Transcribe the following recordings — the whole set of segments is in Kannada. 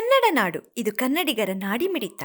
ಕನ್ನಡ ನಾಡು. ಇದು ಕನ್ನಡಿಗರ ನಾಡಿ ಮಿಡಿತ.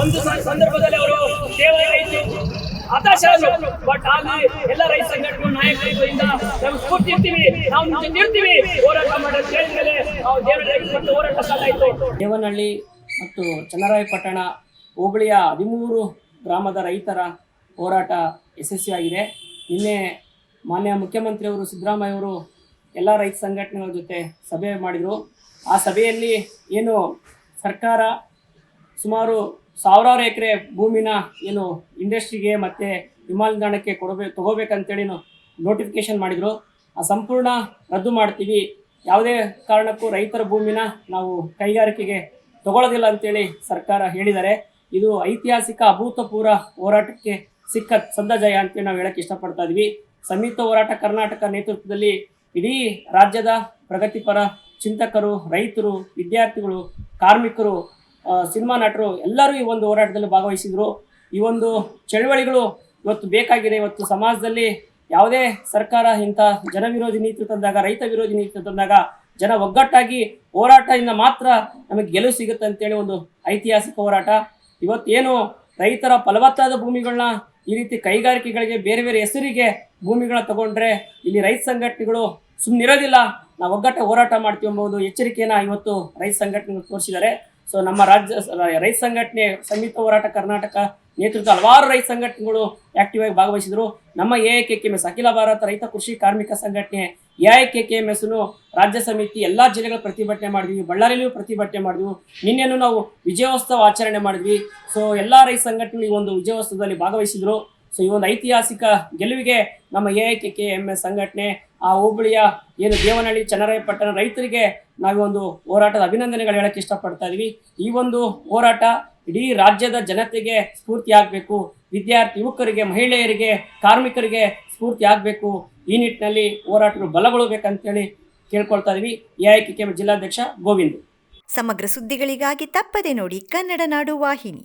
ಒಂದು ಸಂದರ್ಭದಲ್ಲಿ ಅವರು ಕೇವಲ ರೈತರು ಹತಾಶ ಬಟ್ ಅಲ್ಲಿ ಎಲ್ಲ ರೈತ ಸಂಘಟನೆಗಳು ನಾಯಕರಿಂದ ನಾವು ಸ್ಫೂರ್ತಿ ಇರ್ತೀವಿ ನಾವು ಜೊತೆ ಹೋರಾಟ ಮಾಡೋದು ಕೇಳಿದ್ಮೇಲೆ ನಾವು ದೇವರ ಮತ್ತು ಹೋರಾಟ ಸಾಧ್ಯ ದೇವನಹಳ್ಳಿ ಮತ್ತು ಚನ್ನರಾಯಪಟ್ಟಣ ಹೋಬಳಿಯ ಹದಿಮೂರು ಗ್ರಾಮದ ರೈತರ ಹೋರಾಟ ಯಶಸ್ವಿಯಾಗಿದೆ ನಿನ್ನೆ ಮಾನ್ಯ ಮುಖ್ಯಮಂತ್ರಿಯವರು ಸಿದ್ದರಾಮಯ್ಯವರು ಎಲ್ಲ ರೈತ ಸಂಘಟನೆಗಳ ಜೊತೆ ಸಭೆ ಮಾಡಿದರು. ಆ ಸಭೆಯಲ್ಲಿ ಏನು ಸರ್ಕಾರ ಸುಮಾರು ಸಾವಿರಾರು ಎಕರೆ ಭೂಮಿನ ಏನು ಇಂಡಸ್ಟ್ರಿಗೆ ಮತ್ತು ವಿಮಾನ ನಿಲ್ದಾಣಕ್ಕೆ ಕೊಡಬೇಕು ತಗೋಬೇಕಂತೇಳಿ ನೋಟಿಫಿಕೇಶನ್ ಮಾಡಿದರು. ಆ ಸಂಪೂರ್ಣ ರದ್ದು ಮಾಡ್ತೀವಿ. ಯಾವುದೇ ಕಾರಣಕ್ಕೂ ರೈತರ ಭೂಮಿನ ನಾವು ಕೈಗಾರಿಕೆಗೆ ತಗೊಳ್ಳೋದಿಲ್ಲ ಅಂತೇಳಿ ಸರ್ಕಾರ ಹೇಳಿದ್ದಾರೆ. ಇದು ಐತಿಹಾಸಿಕ ಅಭೂತಪೂರ್ವ ಹೋರಾಟಕ್ಕೆ ಸಿಕ್ಕ ಸದ್ದ ಜಯ ಅಂತೇಳಿ ನಾವು ಹೇಳಕ್ಕೆ ಇಷ್ಟಪಡ್ತಾ ಇದ್ವಿ. ಸಂಯುಕ್ತ ಹೋರಾಟ ಕರ್ನಾಟಕ ನೇತೃತ್ವದಲ್ಲಿ ಇಡೀ ರಾಜ್ಯದ ಪ್ರಗತಿಪರ ಚಿಂತಕರು, ರೈತರು, ವಿದ್ಯಾರ್ಥಿಗಳು, ಕಾರ್ಮಿಕರು ಸಿನಿಮಾ ನಟರು ಎಲ್ಲರೂ ಈ ಒಂದು ಹೋರಾಟದಲ್ಲಿ ಭಾಗವಹಿಸಿದ್ರು. ಈ ಒಂದು ಚಳವಳಿಗಳು ಇವತ್ತು ಬೇಕಾಗಿದೆ. ಇವತ್ತು ಸಮಾಜದಲ್ಲಿ ಯಾವುದೇ ಸರ್ಕಾರ ಇಂಥ ಜನವಿರೋಧಿ ನೀತಿ ತಂದಾಗ, ರೈತ ವಿರೋಧಿ ನೀತಿ ತಂದಾಗ ಜನ ಒಗ್ಗಟ್ಟಾಗಿ ಹೋರಾಟದಿಂದ ಮಾತ್ರ ನಮಗೆ ಗೆಲುವು ಸಿಗುತ್ತೆ ಅಂತೇಳಿ ಒಂದು ಐತಿಹಾಸಿಕ ಹೋರಾಟ. ಇವತ್ತೇನು ರೈತರ ಫಲವತ್ತಾದ ಭೂಮಿಗಳನ್ನ ಈ ರೀತಿ ಕೈಗಾರಿಕೆಗಳಿಗೆ ಬೇರೆ ಬೇರೆ ಹೆಸರಿಗೆ ಭೂಮಿಗಳನ್ನ ತಗೊಂಡ್ರೆ ಇಲ್ಲಿ ರೈತ ಸಂಘಟನೆಗಳು ಸುಮ್ಮನಿರೋದಿಲ್ಲ ನಾವು ಒಗ್ಗಟ್ಟ ಹೋರಾಟ ಮಾಡ್ತೀವಿ ಎಂಬುದು ಎಚ್ಚರಿಕೆಯನ್ನು ಇವತ್ತು ರೈತ ಸಂಘಟನೆಗಳು ತೋರಿಸಿದ್ದಾರೆ. ಸೊ ನಮ್ಮ ರಾಜ್ಯ ರೈತ ಸಂಘಟನೆ, ಸಂಯುಕ್ತ ಹೋರಾಟ ಕರ್ನಾಟಕ ನೇತೃತ್ವ ಹಲವಾರು ರೈತ ಸಂಘಟನೆಗಳು ಆಕ್ಟಿವ್ ಆಗಿ ಭಾಗವಹಿಸಿದ್ರು. ನಮ್ಮ A K K M S, ಅಖಿಲ ಭಾರತ ರೈತ ಕೃಷಿ ಕಾರ್ಮಿಕ ಸಂಘಟನೆ, A K K M S ರಾಜ್ಯ ಸಮಿತಿ ಎಲ್ಲಾ ಜಿಲ್ಲೆಗಳ ಪ್ರತಿಭಟನೆ ಮಾಡಿದ್ವಿ, ಬಳ್ಳಾರಿಯಲ್ಲೂ ಪ್ರತಿಭಟನೆ ಮಾಡಿದ್ವಿ. ನಿನ್ನೆನೂ ನಾವು ವಿಜಯೋತ್ಸವ ಆಚರಣೆ ಮಾಡಿದ್ವಿ. ಸೊ ಎಲ್ಲಾ ರೈತ ಸಂಘಟನೆಗಳು ಈ ಒಂದು ವಿಜಯೋತ್ಸವದಲ್ಲಿ ಭಾಗವಹಿಸಿದ್ರು. ಸೊ ಈ ಒಂದು ಐತಿಹಾಸಿಕ ಗೆಲುವಿಗೆ ನಮ್ಮ A I K K M S ಸಂಘಟನೆ, ಆ ಹೋಬಳಿಯ ಏನು ದೇವನಹಳ್ಳಿ ಚನ್ನರಾಯಪಟ್ಟಣ ರೈತರಿಗೆ ನಾವು ಒಂದು ಹೋರಾಟದ ಅಭಿನಂದನೆಗಳು ಹೇಳಕ್ಕೆ ಇಷ್ಟಪಡ್ತಾ ಇದೀವಿ. ಈ ಒಂದು ಹೋರಾಟ ಇಡೀ ರಾಜ್ಯದ ಜನತೆಗೆ ಸ್ಫೂರ್ತಿ ಆಗಬೇಕು. ವಿದ್ಯಾರ್ಥಿ ಯುವಕರಿಗೆ, ಮಹಿಳೆಯರಿಗೆ, ಕಾರ್ಮಿಕರಿಗೆ ಸ್ಫೂರ್ತಿ ಆಗಬೇಕು. ಈ ನಿಟ್ಟಿನಲ್ಲಿ ಹೋರಾಟಗಳು ಬಲಗೊಳ್ಳಬೇಕಂತೇಳಿ ಕೇಳ್ಕೊಳ್ತಾ ಇದೀವಿ. ಎ ಐ ಕೆ ಕೆ ಜಿಲ್ಲಾಧ್ಯಕ್ಷ ಗೋವಿಂದ್. ಸಮಗ್ರ ಸುದ್ದಿಗಳಿಗಾಗಿ ತಪ್ಪದೆ ನೋಡಿ ಕನ್ನಡ ನಾಡು ವಾಹಿನಿ.